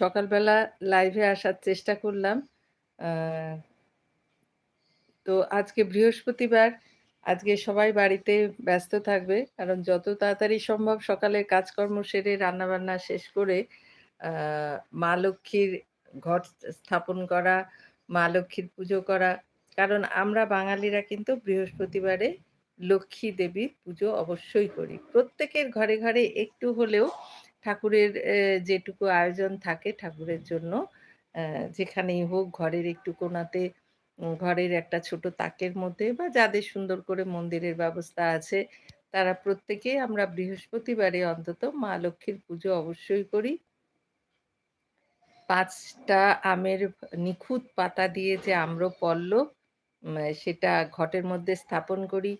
সকালবেলা লাইভে আসার চেষ্টা করলাম। তো আজকে বৃহস্পতিবার। আজকে সবাই বাড়িতে ব্যস্ত থাকবে। কারণ যত তাড়াতাড়ি সম্ভব সকালের কাজকর্ম সেরে রান্নাবান্না শেষ করে মা লক্ষ্মীর ঘট স্থাপন করা, মা লক্ষ্মীর পুজো করা। কারণ আমরা বাঙালিরা কিন্তু বৃহস্পতিবারে লক্ষ্মী দেবীর পুজো অবশ্যই করি। প্রত্যেকের ঘরে, ঘরে একটু হলেও ঠাকুরের যেটুকু আয়োজন থাকে ঠাকুরের জন্য যেখানেই হোক ঘরের একটু উম ঘরের একটা ছোট তাকের মধ্যে বা যাদের সুন্দর করে মন্দিরের ব্যবস্থা আছে, তারা প্রত্যেকেই আমরা বৃহস্পতিবারে অন্তত মা লক্ষ্মীর পুজো অবশ্যই করি। পাঁচটা আমের নিখুঁত পাতা দিয়ে যে আম্রপল্লব উম সেটা ঘটের মধ্যে স্থাপন করি।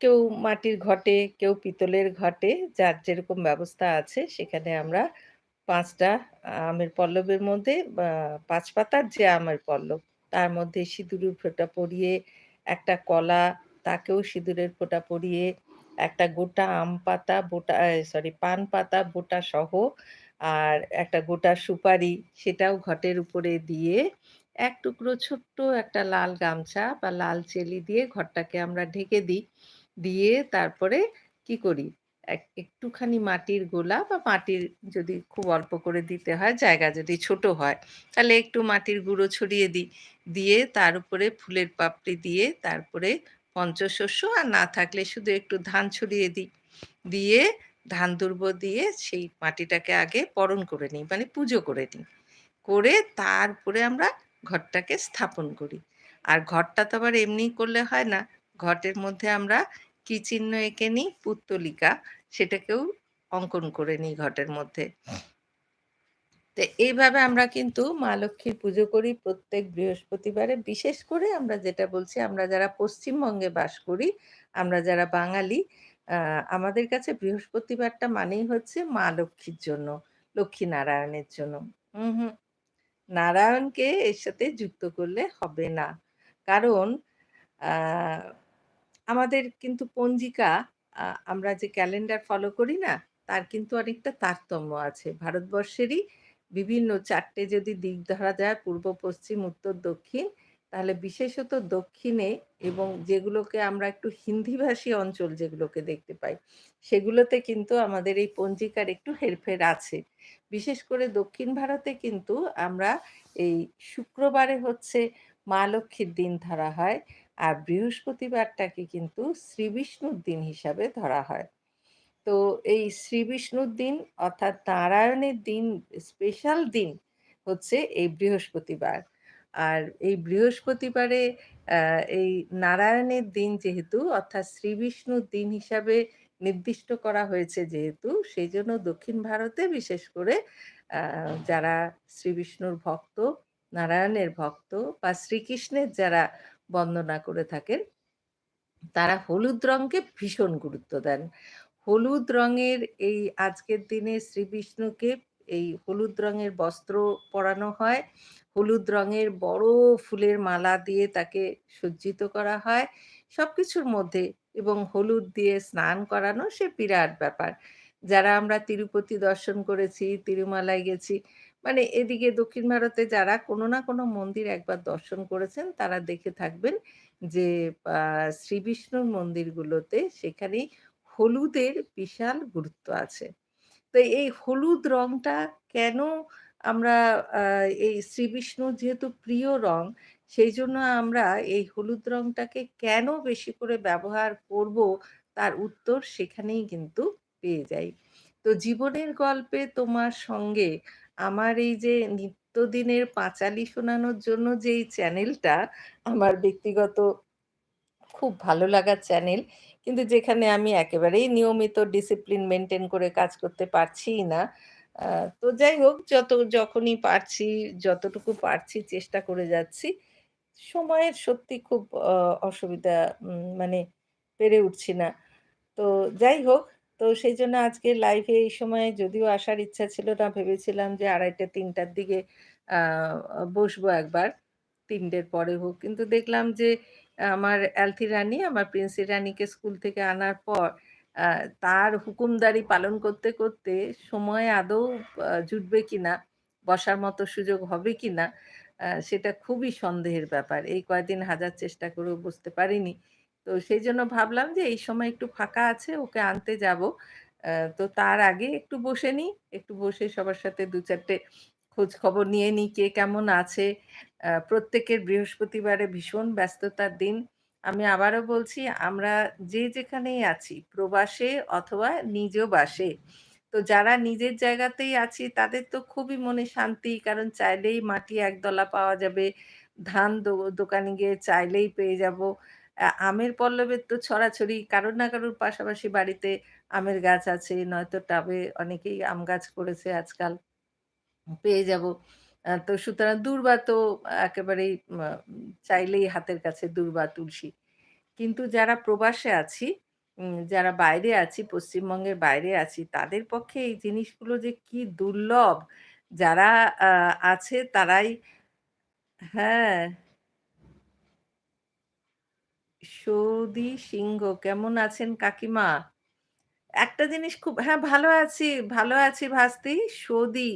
কেউ মাটির ঘটে, কেউ পিতলের ঘটে, যার যেরকম ব্যবস্থা আছে সেখানে আমরা ৫ টা আমের পল্লবের মধ্যে ৫ পাতার যে আমের পল্লব, তার মধ্যে সিঁদুরের ফোঁটা পরিয়ে, একটা কলা তাকেও সিঁদুরের ফোঁটা পরিয়ে, একটা গোটা আম পাতা বোটা সরি পান পাতা বোটা সহ আর একটা গোটা সুপারি সেটাও ঘটের উপরে দিয়ে, এক টুকরো ছোট্ট একটা লাল গামছা বা লাল চেলি দিয়ে ঘরটাকে আমরা ঢেকে দিই। দিয়ে তারপরে কি করি? এক একটুখানি মাটির গোলা বা মাটির যদি খুব অল্প করে দিতে হয়, জায়গা যদি ছোট হয়, তাহলে একটু মাটির গুঁড়ো ছড়িয়ে দিই। দিয়ে তার উপরে ফুলের পাপড়ি দিয়ে তারপরে পঞ্চশস্য আর না থাকলে শুধু একটু ধান ছড়িয়ে দিই। দিয়ে ধান দুর্ব দিয়ে সেই মাটিটাকে আগে বরণ করে নিই, মানে পুজো করে নিই। করে তারপরে আমরা ঘরটাকে স্থাপন করি। আর ঘরটা তো আবার এমনি করলে হয় না। ঘটের মধ্যে আমরা কি চিহ্ন এঁকে নিই? পুত্তলিকা সেটাকেও অঙ্কন করে নিই ঘটের মধ্যে। তো এইভাবে আমরা কিন্তু মা লক্ষ্মীর পুজো করি প্রত্যেক বৃহস্পতিবারে। বিশেষ করে আমরা যেটা বলছি আমরা যারা পশ্চিমবঙ্গে বাস করি, আমরা যারা বাঙালি আমাদের কাছে বৃহস্পতিবারটা মানেই হচ্ছে মা লক্ষ্মীর জন্য, লক্ষ্মী-নারায়ণের জন্য। উহু, নারায়ণকে এর সাথে যুক্ত করলে হবে না। কারণ আমাদের কিন্তু পঞ্জিকা আমরা যে ক্যালেন্ডার ফলো করি না? তার কিন্তু অনেকটা তারতম্য আছে। ভারতবর্ষেরই বিভিন্ন চারটে যদি দিক ধরা যায় পূর্ব, পশ্চিম, উত্তর, দক্ষিণ তাহলে বিশেষত দক্ষিণে এবং যেগুলোকে আমরা একটু হিন্দিভাষী অঞ্চল যেগুলোকে দেখতে পাই, সেগুলোতে কিন্তু আমাদের এই পঞ্জিকার একটু হেরফের আছে। বিশেষ করে দক্ষিণ ভারতে কিন্তু আমরা এই শুক্রবারে হচ্ছে মা লক্ষ্মীর দিন ধরা হয়। আর বৃহস্পতিবারটাকে কিন্তু শ্রী বিষ্ণুর দিন হিসাবে ধরা হয়। তো এই শ্রী বিষ্ণুর দিন অর্থাৎ নারায়ণের দিন স্পেশাল দিন হচ্ছে এই বৃহস্পতিবার। আর এই বৃহস্পতিবারে এই নারায়ণের দিন যেহেতু অর্থাৎ শ্রী বিষ্ণুর দিন হিসাবে নির্দিষ্ট করা হয়েছে যেহেতু, সেই জন্য দক্ষিণ ভারতে বিশেষ করে যারা শ্রী বিষ্ণুর ভক্ত, নারায়ণের ভক্ত বা শ্রীকৃষ্ণের যারা বন্দনা করে থাকেন, তারা হলুদ রঙকে ভীষণ গুরুত্ব দেন। হলুদ রঙের এই আজকের দিনে শ্রী বিষ্ণুকে এই হলুদ রঙের বস্ত্র পরানো হয়। হলুদ রঙের বড় ফুলের মালা দিয়ে তাকে সজ্জিত করা হয়। সবকিছুর মধ্যে এবং হলুদ দিয়ে স্নান করানো সে বিরাট ব্যাপার। যারা আমরা তিরুপতি দর্শন করেছি, তিরুমালায় গেছি, মানে এদিকে দক্ষিণ ভারতে যারা কোনো না কোনো মন্দির একবার দর্শন করেছেন, তারা দেখে থাকবেন যে শ্রী বিষ্ণুর মন্দিরগুলোতে সেখানেই হলুদের বিশাল গুরুত্ব আছে। তো এই হলুদ রংটা কেন আমরা এই শ্রী বিষ্ণুর যেহেতু প্রিয় রং, সেই জন্য আমরা এই হলুদ রংটাকে কেন বেশি করে ব্যবহার করব, তার উত্তর সেখানেই কিন্তু পেয়ে যাই। তো জীবনের গল্পে তোমার সঙ্গে আমার এই যে নিত্যদিনের পাঁচালি শোনানোর জন্য যে চ্যানেলটা আমার ব্যক্তিগত খুব ভালো লাগার চ্যানেল। কিন্তু যেখানে আমি একেবারেই নিয়মিত ডিসিপ্লিন মেনটেন করে কাজ করতে পারছিই না। তো যাই হোক যত যখনই পারছি, যতটুকু পারছি চেষ্টা করে যাচ্ছি। সময়ের সত্যি খুব অসুবিধা মানে পেরে উঠছি না। তো যাই হোক, তো সেই জন্য আজকে লাইভে এই সময়ে যদিও আসার ইচ্ছা ছিল না, ভেবেছিলাম যে ২:৩০-৩টার দিকে বসবো একবার। তিনটের পরে হোক। কিন্তু দেখলাম যে আমার অ্যালথি রানী, আমার প্রিন্সি রানীকে স্কুল থেকে আনার পর তার হুকুমদারি পালন করতে, করতে সময় আদৌ জুটবে কিনা বসার মতো সুযোগ হবে কিনা সেটা খুবই সন্দেহের ব্যাপার। এই কয়দিন হাজার চেষ্টা করেও বসতে পারিনি। তো সেই জন্য ভাবলাম যে এই সময় একটু ফাঁকা আছে ওকে আনতে যাব। তো তার আগে একটু বসে নিই। একটু বসে সবার সাথে ২-৪ টে খোঁজ খবর নিয়ে নিই কে কেমন আছে। প্রত্যেকের বৃহস্পতিবারে ভীষণ ব্যস্ততার দিন। আমি আবারও বলছি আমরা যে যেখানেই আছি প্রবাসে অথবা নিজ বাসে। তো যারা নিজের জায়গাতেই আছি তাদের তো খুবই মনে শান্তি। কারণ চাইলেই মাটি একদলা পাওয়া যাবে। ধান দোকানে গিয়ে চাইলেই পেয়ে যাব। আমের পল্লবের তো ছড়াছড়ি কারোর না কারোর পাশাপাশি বাড়িতে আমের গাছ আছে, নয়তো টাবে অনেকেই আম গাছ করেছে আজকাল। পেয়ে যাব। তো সুতরাং দূর্বা তো একেবারেই চাইলেই হাতের কাছে দূর্বা, তুলসী। কিন্তু যারা প্রবাসে আছি, যারা বাইরে আছি, পশ্চিমবঙ্গের বাইরে আছি, তাদের পক্ষে এই জিনিসগুলো যে কি দুর্লভ, যারা আছে তারাই হ্যাঁ। সৌদি সিংহ কেমন আছেন কাকিমা? একটা জিনিস খুব হ্যাঁ, ভালো আছি, ভালো আছি ভাস্তি। সৌদি,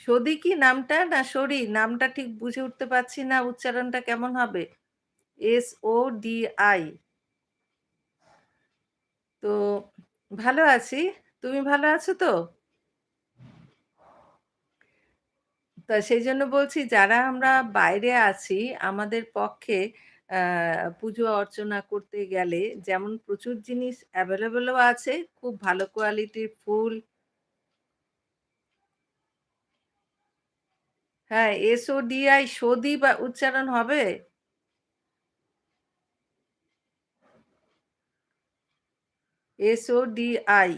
সৌদি কি নামটা? না সরি নামটা ঠিক বুঝে উঠতে পারছি না উচ্চারণটা কেমন হবে? এস-ও-ডি-আই। তো ভালো আছি। তুমি ভালো আছো তো? তা সেই জন্য বলছি যারা আমরা বাইরে আছি আমাদের পক্ষে পুজো অর্চনা করতে গেলে যেমন প্রচুর জিনিস এভেইলেবল ও আছে, খুব ভালো কোয়ালিটির ফুল হ্যাঁ, এস-ও-ডি-আই সদি বা উচ্চারণ হবে? S O D I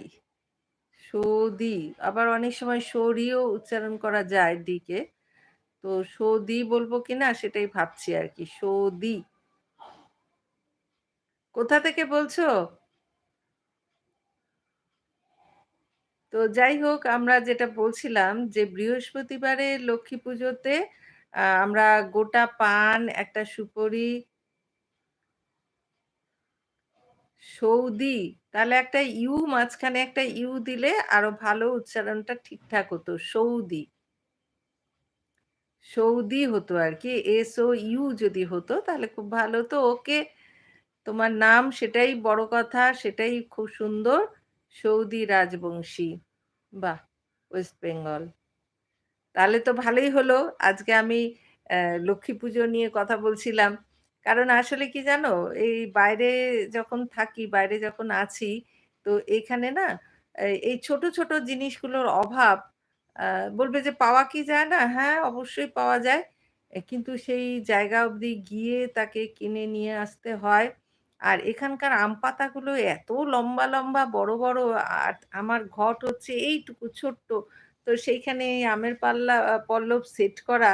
Saudi. আবার অনেক সময় সৌরিও উচ্চারণ করা যায় ডি কে। তো সৌদি বলব কিনা সেটাই ভাবছি আর কি সৌদি। কোথা থেকে বলছো? তো যাই হোক আমরা যেটা বলছিলাম যে বৃহস্পতিবারে লক্ষ্মী পুজোতে আমরা গোটা পান, একটা সুপরি সৌদি। তাহলে একটা ইউ মাঝখানে একটা ইউ দিলে আরও ভালো উচ্চারণটা ঠিকঠাক হতো। সৌদি। সৌদি হতো আর কি এস-ও-ইউ যদি হতো তাহলে খুব ভালো হতো। ওকে, তোমার নাম সেটাই বড় কথা, সেটাই খুব সুন্দর। সৌদি রাজবংশী। বাহ! ওয়েস্ট বেঙ্গল। তাহলে তো ভালোই হলো। আজকে আমি লক্ষ্মী পুজো নিয়ে কথা বলছিলাম। কারণ আসলে কি জানো? এই বাইরে যখন থাকি, বাইরে যখন আছি, তো এখানে না এই এই ছোট, ছোট জিনিসগুলোর অভাব বলবে যে পাওয়া কি যায় না? হ্যাঁ, অবশ্যই পাওয়া যায়। কিন্তু সেই জায়গা অবধি গিয়ে তাকে কিনে নিয়ে আসতে হয়। আর এখানকার আম পাতাগুলো এত লম্বা, লম্বা বড়, বড় আর আমার ঘট হচ্ছে এইটুকু ছোট্ট। তো সেইখানে এই আমের পাল্লা পল্লব সেট করা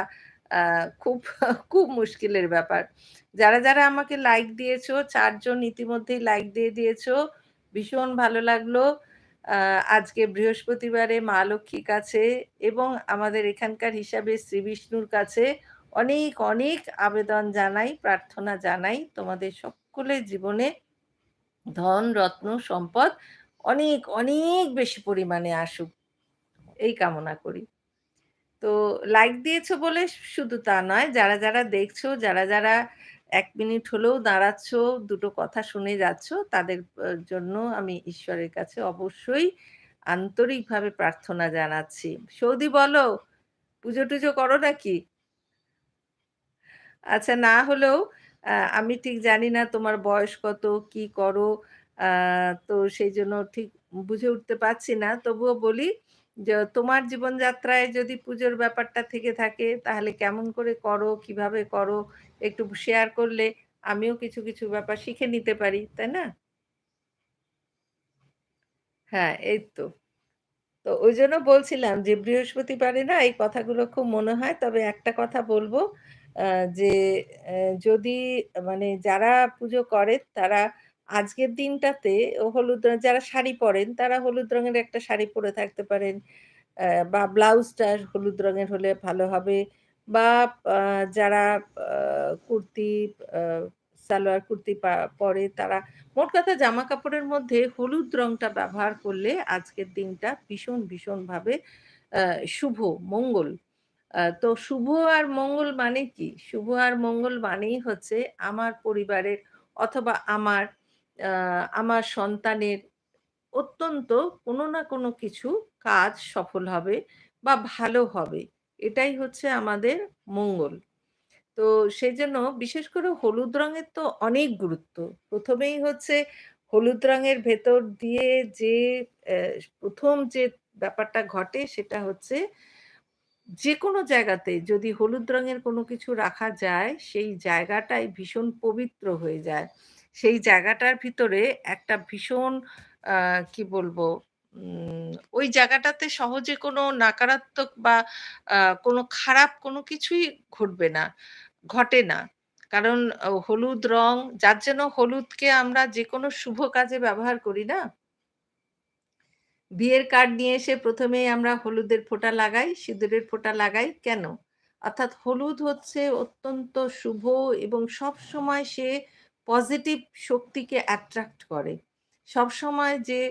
খুব খুব মুশকিলের ব্যাপার। যারা, যারা আমাকে লাইক দিয়েছ চারজন ইতিমধ্যেই লাইক দিয়ে দিয়েছ। ভীষণ ভালো লাগল। আজকে বৃহস্পতিবারে মা লক্ষ্মীর কাছে এবং আমাদের এখানকার হিসাবে শ্রী বিষ্ণুর কাছে অনেক, অনেক আবেদন জানাই, প্রার্থনা জানাই তোমাদের সকলের জীবনে ধন, রত্ন, সম্পদ অনেক, অনেক বেশি পরিমাণে আসুক। এই কামনা করি। তো লাইক দিয়েছ বলে শুধু তা নয়, যারা, যারা দেখছ, যারা, যারা এক মিনিট হলেও দাঁড়াচ্ছ, দুটো কথা শুনে যাচ্ছ, তাদের জন্য আমি ঈশ্বরের কাছে অবশ্যই আন্তরিকভাবে প্রার্থনা জানাচ্ছি। সৌদি বলো, পুজো-টুজো করো নাকি? আচ্ছা না হলেও আমি ঠিক জানি না তোমার বয়স কত, কি করো? তো সেই জন্য ঠিক বুঝে উঠতে পারছি না। তবুও বলি যে তোমার জীবনযাত্রায় যদি পুজোর ব্যাপারটা থেকে থাকে তাহলে কেমন করে করো, কীভাবে করো একটু শেয়ার করলে আমিও কিছু, কিছু ব্যাপার শিখে নিতে পারি, তাই না? হ্যাঁ, এই তো। তো ওই জন্য বলছিলাম যে বৃহস্পতিবারে না এই কথাগুলো খুব মনে হয়। তবে একটা কথা বলব যে যদি মানে যারা পুজো করে তারা আজকের দিনটাতে হলুদ র যারা শাড়ি পরেন তারা হলুদ রঙের একটা শাড়ি পরে থাকতে পারেন। বা ব্লাউজটা হলুদ রঙের হলে ভালো হবে। বা যারা কুর্তি সালোয়ার কুর্তি পরে তারা মোট কথা জামা কাপড়ের মধ্যে হলুদ রংটা ব্যবহার করলে আজকের দিনটা ভীষণ, ভীষণভাবে শুভ, মঙ্গল। তো শুভ আর মঙ্গল মানে কি? শুভ আর মঙ্গল মানেই হচ্ছে আমার পরিবারের অথবা আমার আমার সন্তানের অত্যন্ত কোনো না কোনো কিছু কাজ সফল হবে বা ভালো হবে। এটাই হচ্ছে আমাদের মঙ্গল। তো সেজন্য বিশেষ করে হলুদ রঙের তো অনেক গুরুত্ব। প্রথমেই হচ্ছে হলুদ রঙের ভেতর দিয়ে যে প্রথম যে ব্যাপারটা ঘটে সেটা হচ্ছে যেকোনো জায়গাতে যদি হলুদ রঙের কোনো কিছু রাখা যায়, সেই জায়গাটাই ভীষণ পবিত্র হয়ে যায়। সেই জায়গাটার ভিতরে একটা ভীষণ কি বলব? ওই জায়গাটাতে সহজে কোনো নাকারাত্মক বা কোনো খারাপ কোনো কিছুই ঘটবে না, ঘটে না। কারণ হলুদ রং যার জন্য হলুদকে আমরা যে কোনো শুভ কাজে ব্যবহার করি না? বিয়ের কার্ড নিয়ে এসে প্রথমেই আমরা হলুদের ফোঁটা লাগাই, সিঁদুরের ফোঁটা লাগাই। কেন? অর্থাৎ হলুদ হচ্ছে অত্যন্ত শুভ এবং সবসময় সে পজিটিভ শক্তিকে অ্যাট্রাক্ট করে। সবসময় যে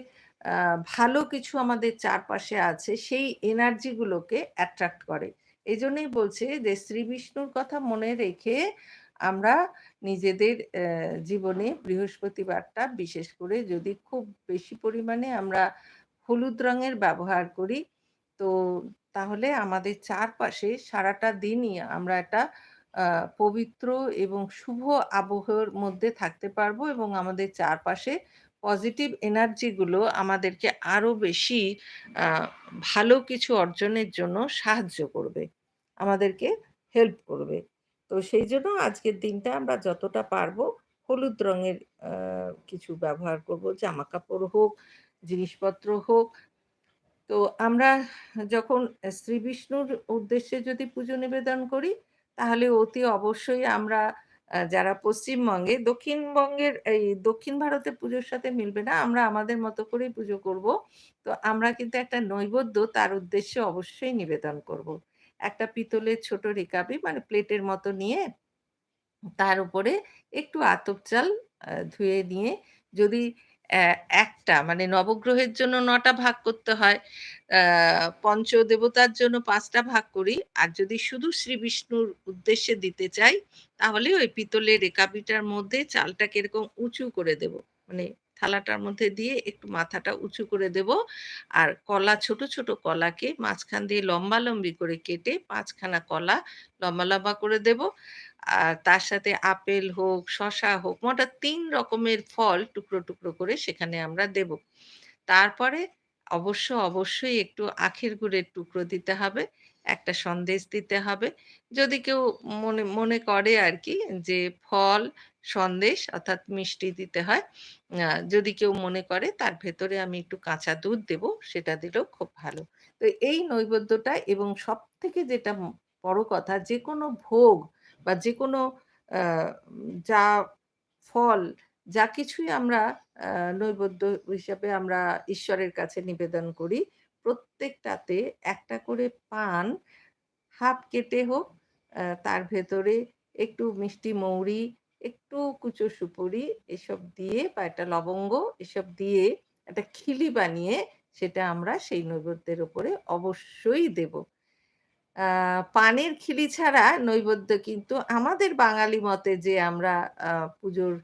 ভালো কিছু আমাদের চারপাশে আছে সেই এনার্জিগুলোকে অ্যাট্রাক্ট করে। এই জন্যই বলছে যে শ্রী বিষ্ণুর কথা মনে রেখে আমরা নিজেদের জীবনে বৃহস্পতিবারটা বিশেষ করে যদি খুব বেশি পরিমাণে আমরা হলুদ রঙের ব্যবহার করি। তো তাহলে আমাদের চারপাশে সারাটা দিনই আমরা একটা পবিত্র এবং শুভ আবহের মধ্যে থাকতে পারব এবং আমাদের চারপাশে পজিটিভ এনার্জিগুলো আমাদেরকে আরও বেশি ভালো কিছু অর্জনের জন্য সাহায্য করবে। আমাদেরকে হেল্প করবে। তো সেই জন্য আজকের দিনটা আমরা যতটা পারব হলুদ রঙের কিছু ব্যবহার করব। জামাকাপড় হোক, জিনিসপত্র হোক। তো আমরা যখন শ্রী বিষ্ণুর উদ্দেশ্যে যদি পুজো নিবেদন করি, তাহলে অতি অবশ্যই আমরা যারা পশ্চিমবঙ্গে, দক্ষিণবঙ্গের এই দক্ষিণ ভারতের পুজোর সাথে মিলবে না। আমরা আমাদের মতো করেই পুজো করব। তো আমরা কিন্তু একটা নৈবেদ্য তার উদ্দেশ্যে অবশ্যই নিবেদন করব। একটা পিতলের ছোট রেকাবি মানে প্লেটের মতো নিয়ে তার উপরে একটু আতপ চাল ধুয়ে নিয়ে যদি একটা মানে নবগ্রহের জন্য নটা ভাগ করতে হয়, পঞ্চ দেবতার জন্য পাঁচটা ভাগ করি। আর যদি শুধু শ্রী বিষ্ণুর উদ্দেশ্যে দিতে চাই, তাহলে ওই পিতলের রেকাবিটার মধ্যে চালটাকে এরকম উঁচু করে দেব। মানে থালাটার মধ্যে দিয়ে একটু মাথাটা উঁচু করে দেব। আর কলা ছোট, ছোট কলাকে মাঝখান দিয়ে লম্বা-লম্বি করে কেটে পাঁচখানা কলা লম্বা, লম্বা করে দেব। আর তার সাথে আপেল হোক, শসা হোক, মোট ৩ রকমের ফল টুকরো, টুকরো করে সেখানে আমরা দেব। তারপরে অবশ্য, অবশ্যই একটু আখের গুড়ের টুকরো দিতে হবে। একটা সন্দেশ দিতে হবে। যদি কেউ মনে মনে করে আর কি যে ফল, সন্দেশ অর্থাৎ মিষ্টি দিতে হয়। যদি কেউ মনে করে তার ভেতরে আমি একটু কাঁচা দুধ দেব, সেটা দিলেও খুব ভালো। তো এই নৈবেদ্যটা এবং সবথেকে যেটা ম বড় কথা যে কোনো ভোগ বা যে কোনো যা ফল, যা কিছুই আমরা নৈবেদ্য হিসাবে আমরা ঈশ্বরের কাছে নিবেদন করি, প্রত্যেকটাতে একটা করে পান হাফ কেটে হোক, তার ভেতরে একটু মিষ্টি মৌরি, একটু কুচো সুপুরি এসব দিয়ে বা একটা লবঙ্গ এসব দিয়ে একটা খিলি বানিয়ে সেটা আমরা সেই নৈবেদ্যের উপরে অবশ্যই দেব। পানের খিলি ছাড়া নৈবেদ্য কিন্তু আমাদের বাঙালি মতে যে আমরা পুজোর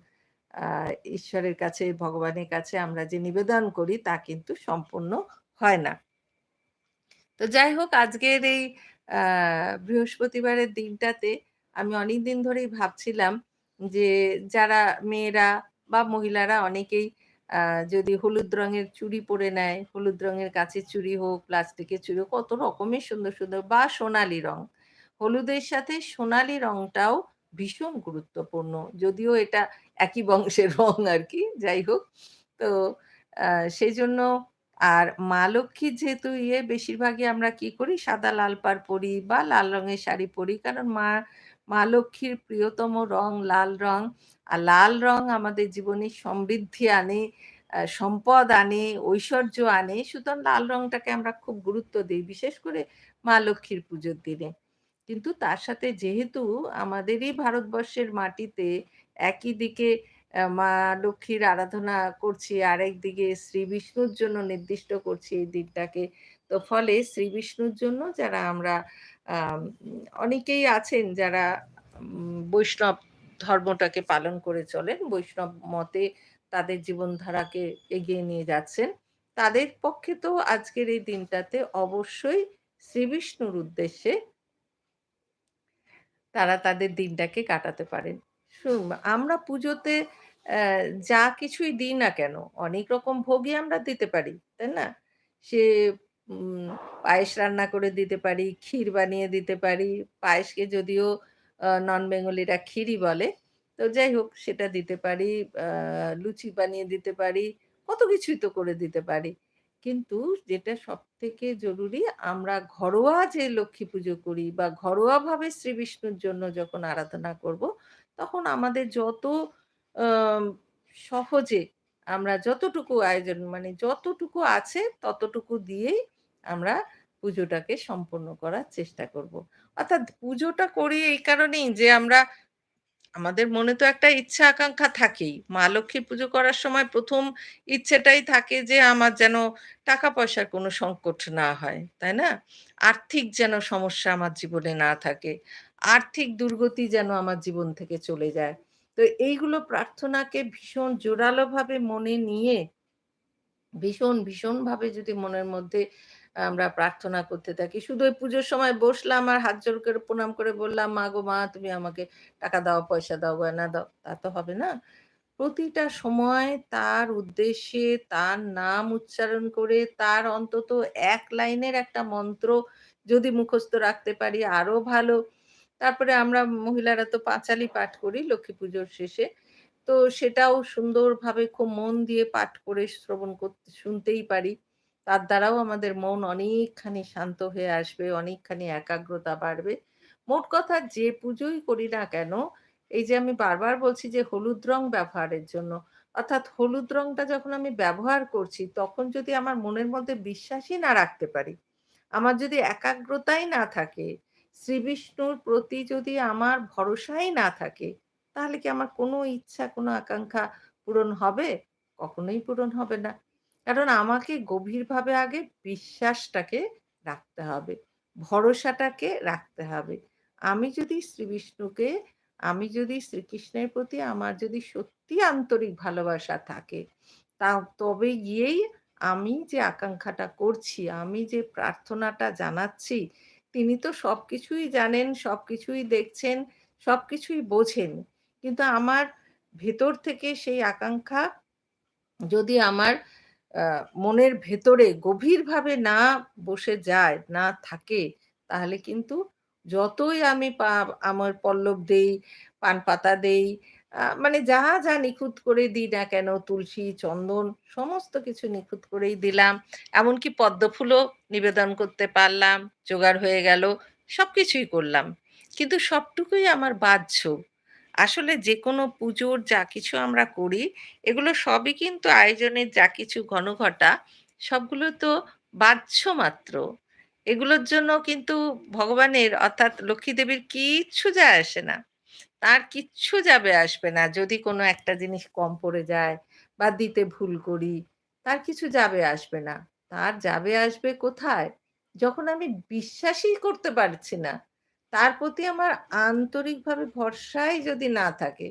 ঈশ্বরের কাছে, ভগবানের কাছে আমরা যে নিবেদন করি তা কিন্তু সম্পূর্ণ হয় না। তো যাই হোক আজকের এই বৃহস্পতিবারের দিনটাতে আমি অনেকদিন ধরেই ভাবছিলাম যে যারা মেয়েরা বা মহিলারা অনেকেই যদি হলুদ রঙের চুড়ি পরে নেয়, হলুদ রঙের কাঁচের চুড়ি হোক, প্লাস্টিকের চুড়ি কত রকমের সুন্দর, সুন্দর বা সোনালি রং। হলুদের সাথে সোনালি রংটাও ভীষণ গুরুত্বপূর্ণ। যদিও এটা একই বংশের রং আর কি যাই হোক। তো আ সেজন্য আর মা লক্ষ্মীর যেহেতু ইয়ে বেশিরভাগই আমরা কি করি সাদা লাল পাড় পরি বা লাল রঙের শাড়ি পরি। কারণ মা মা লক্ষ্মীর প্রিয়তম রং লাল রং। আর লাল রং আমাদের জীবনে সমৃদ্ধি আনে, সম্পদ আনে, ঐশ্বর্য আনে। সুতরাং লাল রংটাকে আমরা খুব গুরুত্ব দিই বিশেষ করে মা লক্ষ্মীর পুজোর দিনে। কিন্তু তার সাথে যেহেতু আমাদেরই ভারতবর্ষের মাটিতে একই দিকে মা লক্ষ্মীর আরাধনা করছি, আরেকদিকে শ্রী বিষ্ণুর জন্য নির্দিষ্ট করছি এই দিনটাকে। তো ফলে শ্রী বিষ্ণুর জন্য যারা আমরা অনেকেই আছেন যারা বৈষ্ণব ধর্মটাকে পালন করে চলেন। বৈষ্ণব মতে তাদের জীবনধারাকে এগিয়ে নিয়ে যাচ্ছেন। তাদের পক্ষে তো আজকের এই দিনটাতে অবশ্যই শ্রী বিষ্ণুর উদ্দেশ্যে তারা তাদের দিনটাকে কাটাতে পারেন। আমরা পুজোতে যা কিছুই দিই না কেন, অনেক রকম ভোগই আমরা দিতে পারি, তাই না? সে পায়েস রান্না করে দিতে পারি, ক্ষীর বানিয়ে দিতে পারি। পায়েসকে যদিও নন বেঙ্গলিরা ক্ষীরই বলে। তো যাই হোক সেটা দিতে পারি, লুচি বানিয়ে দিতে পারি, কত কিছুই তো করে দিতে পারি। কিন্তু যেটা সব থেকে জরুরি আমরা ঘরোয়া যে লক্ষ্মী পুজো করি বা ঘরোয়াভাবে শ্রী বিষ্ণুর জন্য যখন আরাধনা করব, তখন আমাদের যত সহজে আমরা যতটুকু আয়োজন মানে যতটুকু আছে ততটুকু দিয়েই আমরা পুজোটাকে সম্পূর্ণ করার চেষ্টা করব। অর্থাৎ পুজোটা করি এই কারণেই যে আমরা আমাদের মনে তো একটা ইচ্ছা আকাঙ্ক্ষা থাকেই। মা লক্ষ্মীর পুজো করার সময় প্রথম ইচ্ছেটাই থাকে যে আমার যেন টাকা-পয়সার কোনো সংকট না হয়, তাই না? আর্থিক যেন সমস্যা আমার জীবনে না থাকে। আর্থিক দুর্গতি যেন আমার জীবন থেকে চলে যায়। তো এইগুলো প্রার্থনাকে ভীষণ জোরালোভাবে মনে নিয়ে ভীষণ, ভীষণভাবে যদি মনের মধ্যে আমরা প্রার্থনা করতে থাকি। শুধু ওই পুজোর সময় বসলাম আর হাত জোড় করে প্রণাম করে বললাম, "মা গো মা তুমি আমাকে টাকা দাও, পয়সা দাও, গয়না দাও।" তা তো হবে না। প্রতিটা সময় তার উদ্দেশ্যে তার নাম উচ্চারণ করে তার অন্তত এক লাইনের একটা মন্ত্র যদি মুখস্থ রাখতে পারি আরও ভালো। তারপরে আমরা মহিলারা তো পাঁচালি পাঠ করি লক্ষ্মী পুজোর শেষে। তো সেটাও সুন্দরভাবে খুব মন দিয়ে পাঠ করে শ্রবণ করতে শুনতেই পারি। তার দ্বারাও আমাদের মন অনেকখানি শান্ত হয়ে আসবে, অনেকখানি একাগ্রতা বাড়বে। মোট কথা যে পুজোই করি না কেন, এই যে আমি বারবার বলছি যে হলুদ রং ব্যবহারের জন্য। অর্থাৎ হলুদ রংটা যখন আমি ব্যবহার করছি, তখন যদি আমার মনের মধ্যে বিশ্বাসই না রাখতে পারি, আমার যদি একাগ্রতাই না থাকে, শ্রী বিষ্ণুর প্রতি যদি আমার ভরসাই না থাকে, তাহলে কি আমার কোনো ইচ্ছা, কোনো আকাঙ্ক্ষা পূরণ হবে? কখনোই পূরণ হবে না। কারণ আমাকে গভীরভাবে আগে বিশ্বাসটাকে রাখতে হবে। ভরসাটাকে রাখতে হবে। আমি যদি শ্রী বিষ্ণুকে, আমি যদি শ্রীকৃষ্ণের প্রতি আমার যদি সত্যি আন্তরিক ভালোবাসা থাকে, তা তবে গিয়েই আমি যে আকাঙ্ক্ষাটা করছি, আমি যে প্রার্থনাটা জানাচ্ছি, তিনি তো সব কিছুই জানেন, সব কিছুই দেখছেন, সব কিছুই বোঝেন। কিন্তু আমার ভেতর থেকে সেই আকাঙ্ক্ষা যদি আমার মনের ভেতরে গভীরভাবে না বসে যায়, না থাকে, তাহলে কিন্তু যতই আমি আমার পল্লব দেই, পান পাতা দেই, মানে যা, যা নিখুঁত করে দিই না কেন, তুলসী, চন্দন সমস্ত কিছু নিখুঁত করেই দিলাম। এমনকি পদ্মফুলও নিবেদন করতে পারলাম, জোগাড় হয়ে গেল। সবকিছুই করলাম। কিন্তু সবটুকুই আমার বাহ্য। আসলে যে কোনো পুজোর যা কিছু আমরা করি, এগুলো সবই কিন্তু আয়োজনের যা কিছু ঘনঘটা, সবগুলো তো বাহ্য মাত্র। এগুলোর জন্য কিন্তু ভগবানের অর্থাৎ লক্ষ্মী দেবীর কিচ্ছু যায় আসে না। তার কিচ্ছু যাবে আসবে না যদি কোনো একটা জিনিস কম পড়ে যায় বা দিতে ভুল করি, তার কিছু যাবে আসবে না। তার যাবে আসবে কোথায়? যখন আমি বিশ্বাসই করতে পারছি না, তার প্রতি আমার আন্তরিকভাবে ভরসাই যদি না থাকে,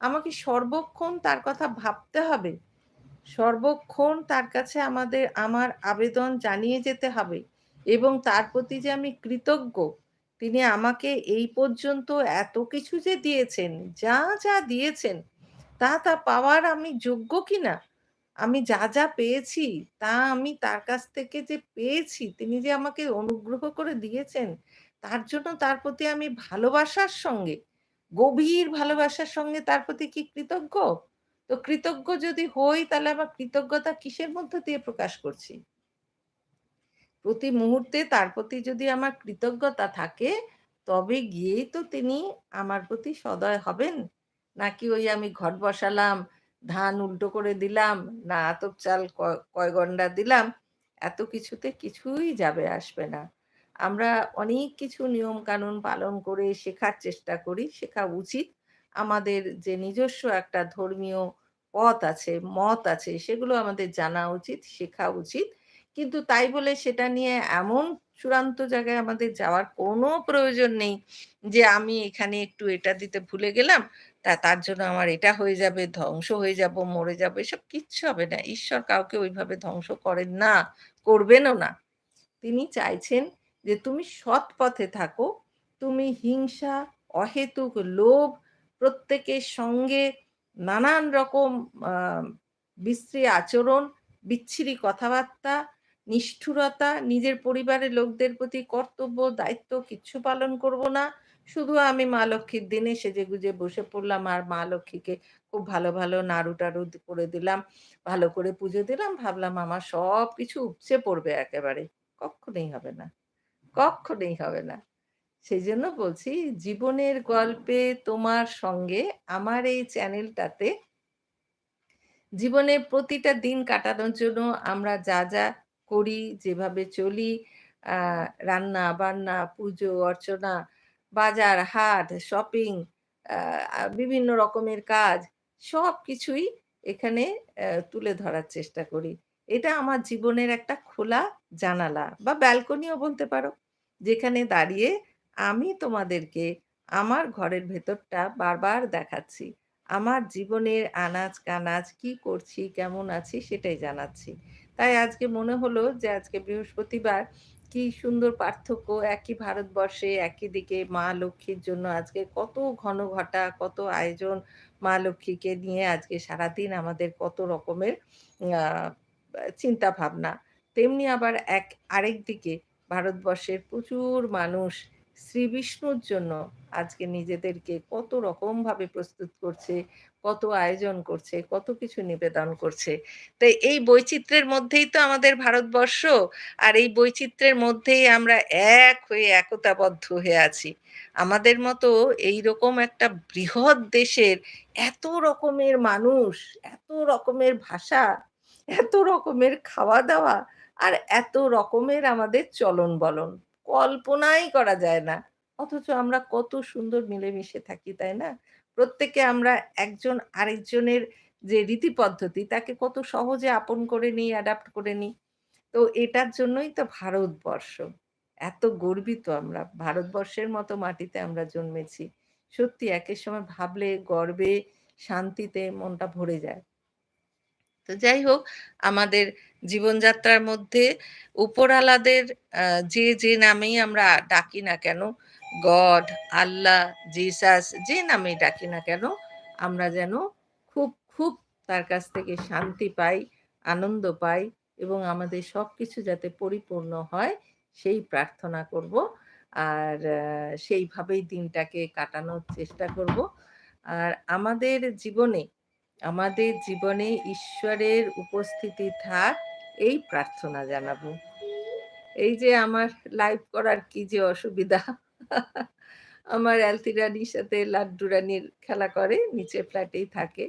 আমাকে সর্বক্ষণ তার কথা ভাবতে হবে। সর্বক্ষণ তার কাছে আমাদের আমার আবেদন জানিয়ে যেতে হবে এবং তার প্রতি যে আমি কৃতজ্ঞ, তিনি আমাকে এই পর্যন্ত এত কিছু যে দিয়েছেন, যা, যা দিয়েছেন, তা, তা পাওয়ার আমি যোগ্য কিনা? আমি যা, যা পেয়েছি, তা আমি তার কাছ থেকে যে পেয়েছি, তিনি যে আমাকে অনুগ্রহ করে দিয়েছেন, তার জন্য তার প্রতি আমি ভালোবাসার সঙ্গে, গভীর ভালোবাসার সঙ্গে তার প্রতি কি কৃতজ্ঞ? তো কৃতজ্ঞ যদি হই তাহলে আমার কৃতজ্ঞতা কিসের মধ্য দিয়ে প্রকাশ করছি? প্রতি মুহূর্তে তার প্রতি যদি আমার কৃতজ্ঞতা থাকে, তবে গিয়েই তো তিনি আমার প্রতি সদয় হবেন। নাকি ওই আমি ঘট বসালাম, ধান উল্টো করে দিলাম, না আতপ চাল কয় গন্ডা দিলাম, এত কিছুতে কিছুই যাবে আসবে না। আমরা অনেক কিছু নিয়ম কানুন পালন করে শেখার চেষ্টা করি, শেখা উচিত। আমাদের যে নিজস্ব একটা ধর্মীয় পথ আছে, মত আছে, সেগুলো আমাদের জানা উচিত, শেখা উচিত। কিন্তু তাই বলে সেটা নিয়ে এমন চূড়ান্ত জায়গায় আমাদের যাওয়ার কোনো প্রয়োজন নেই যে আমি এখানে একটু এটা দিতে ভুলে গেলাম তা তার জন্য আমার এটা হয়ে যাবে, ধ্বংস হয়ে যাব, মরে যাব এসব কিচ্ছু হবে না। ঈশ্বর কাউকে ওইভাবে ধ্বংস করেন না, করবেনও না। তিনি চাইছেন যে তুমি সৎ পথে থাকো, তুমি হিংসা, অহেতুক লোভ, প্রত্যেকের সঙ্গে নানান রকম বিশ্রী আচরণ, বিচ্ছিরি কথাবার্তা, নিষ্ঠুরতা, নিজের পরিবারের লোকদের প্রতি কর্তব্য, দায়িত্ব কিচ্ছু পালন করব না। শুধু আমি মা লক্ষ্মীর দিনে সেজেগুজে বসে পড়লাম আর মা লক্ষ্মীকে খুব ভালো, ভালো নাড়ু-টাড়ু করে দিলাম। ভালো করে পুজো দিলাম। ভাবলাম আমার সব কিছু উপচে পড়বে একেবারে। কক্ষনোই হবে না। কক্ষনোই হবে না। সেই জন্য বলছি জীবনের গল্পে তোমার সঙ্গে আমার এই চ্যানেলটাতে জীবনের প্রতিটা দিন কাটানোর জন্য আমরা যা, যা করি, যেভাবে চলি, রান্না-বান্না, পুজো, অর্চনা, বাজার, হাট, শপিং, বিভিন্ন রকমের কাজ, সব কিছুই এখানে তুলে ধরার চেষ্টা করি। এটা আমার জীবনের একটা খোলা জানালা বা ব্যালকনিও বলতে পারো। যেখানে দাঁড়িয়ে আমি তোমাদেরকে আমার ঘরের ভেতরটা বারবার দেখাচ্ছি। আমার জীবনের আনাজ-কানাজ কি করছি, কেমন আছি সেটাই জানাচ্ছি। তাই আজকে মনে হলো যে আজকে বৃহস্পতিবার কি সুন্দর পার্থক্য একই ভারতবর্ষে একই দিকে মা লক্ষ্মীর জন্য আজকে কত ঘন ঘটা কত আয়োজন মা লক্ষ্মীকে নিয়ে আজকে সারাদিন আমাদের কত রকমের চিন্তা ভাবনা। তেমনি আবার এক আরেক দিকে ভারতবর্ষের প্রচুর মানুষ শ্রী বিষ্ণুর জন্য আজকে নিজেদেরকে কত রকমভাবে প্রস্তুত করছে, কত আয়োজন করছে, কত কিছু নিবেদন করছে। তো এই বৈচিত্র্যের মধ্যেই তো আমাদের ভারতবর্ষ। আর এই বৈচিত্র্যের মধ্যেই আমরা এক হয়ে একতাবদ্ধ হয়ে আছি। আমাদের মতো এই রকম একটা বৃহৎ দেশের এত রকমের মানুষ, এত রকমের ভাষা, এত রকমের খাওয়া-দাওয়া আর এত রকমের আমাদের চলন-বলন। কল্পনাই করা যায় না। অথচ আমরা কত সুন্দর মিলেমিশে থাকি, তাই না? প্রত্যেকে আমরা একজন আরেকজনের যে রীতি পদ্ধতি তাকে কত সহজে আপন করে নিই, অ্যাডাপ্ট করে নিই। তো এটার জন্যই তো ভারতবর্ষ। এত গর্বিত আমরা। ভারতবর্ষের মতো মাটিতে আমরা জন্মেছি। সত্যি একের সময় ভাবলে গর্বে, শান্তিতে মনটা ভরে যায়। তো যাই হোক আমাদের জীবনযাত্রার মধ্যে উপরালাদের যে, যে নামেই আমরা ডাকি না কেন, গড, আল্লাহ, জিসাস যে নামেই ডাকি না কেন, আমরা যেন খুব, খুব তার কাছ থেকে শান্তি পাই, আনন্দ পাই এবং আমাদের সব কিছু যাতে পরিপূর্ণ হয় সেই প্রার্থনা করব। আর সেইভাবেই দিনটাকে কাটানোর চেষ্টা করব। আর আমাদের জীবনে আমাদের জীবনে ঈশ্বরের উপস্থিতি থাক এই প্রার্থনা জানাব। এই যে আমার লাইভ করার কি যে অসুবিধা। আমার অ্যালতি রানীর সাথে লাড্ডু রানীর খেলা করে, নিচে ফ্ল্যাটেই থাকে।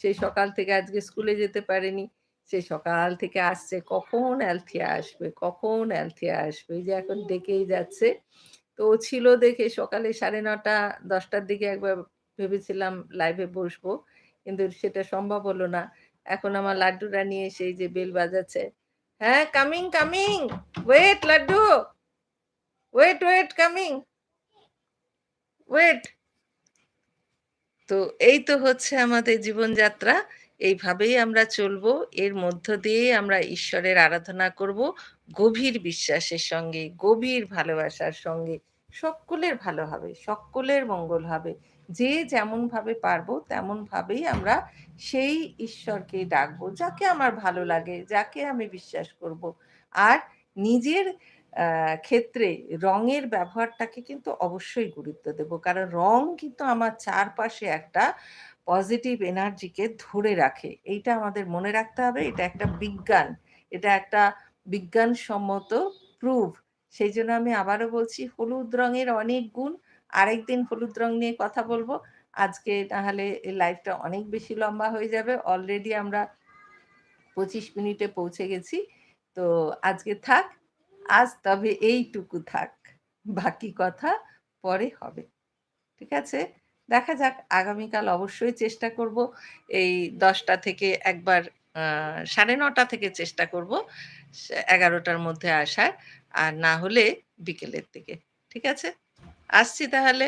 সে সকাল থেকে আজকে স্কুলে যেতে পারেনি। সে সকাল থেকে আসছে কখন অ্যালথিয়া আসবে, কখন অ্যালথিয়া আসবে। যে এখন ডেকেই যাচ্ছে। তো ছিল দেখে সকালে 9:30 10টার দিকে একবার ভেবেছিলাম লাইভে বসবো। কিন্তু সেটা সম্ভব হলো না। এখন আমার লাড্ডু রানী এসে এই যে বেল বাজাচ্ছে। হ্যাঁ, coming, coming. Wait Laddu. Wait, wait coming. Wait. তো এই তো হচ্ছে আমাদের জীবনযাত্রা। এইভাবেই আমরা চলবো। এর মধ্য দিয়েই আমরা ঈশ্বরের আরাধনা করব। গভীর বিশ্বাসের সঙ্গে, গভীর ভালোবাসার সঙ্গে। সকলের ভালো হবে, সকলের মঙ্গল হবে। যে যেমনভাবে পারব তেমনভাবেই আমরা সেই ঈশ্বরকে ডাকবো। যাকে আমার ভালো লাগে, যাকে আমি বিশ্বাস করব। আর নিজের ক্ষেত্রে রঙের ব্যবহারটাকে কিন্তু অবশ্যই গুরুত্ব দেব। কারণ রং কিন্তু আমার চারপাশে একটা পজিটিভ এনার্জিকে ধরে রাখে। এইটা আমাদের মনে রাখতে হবে। এটা একটা বিজ্ঞান। এটা একটা বিজ্ঞানসম্মত প্রুভ। সেইজন্য আমি আবারও বলছি হলুদ রঙের অনেক গুণ। আরেকদিন হলুদ রং নিয়ে কথা বলব। আজকে এই লাইভটা অনেক বেশি লম্বা হয়ে যাবে। অলরেডি আমরা ২৫ মিনিটে পৌঁছে গেছি। তো আজকে থাক। আজ তবে এইটুকু থাক। বাকি কথা পরে হবে। ঠিক আছে? দেখা যাক, আগামীকাল অবশ্যই চেষ্টা করব এই ১০টা থেকে একবার সাড়ে নটা থেকে চেষ্টা করব এগারোটার মধ্যে আসার। আর না হলে বিকেলের দিকে। ঠিক আছে? আসছি তাহলে।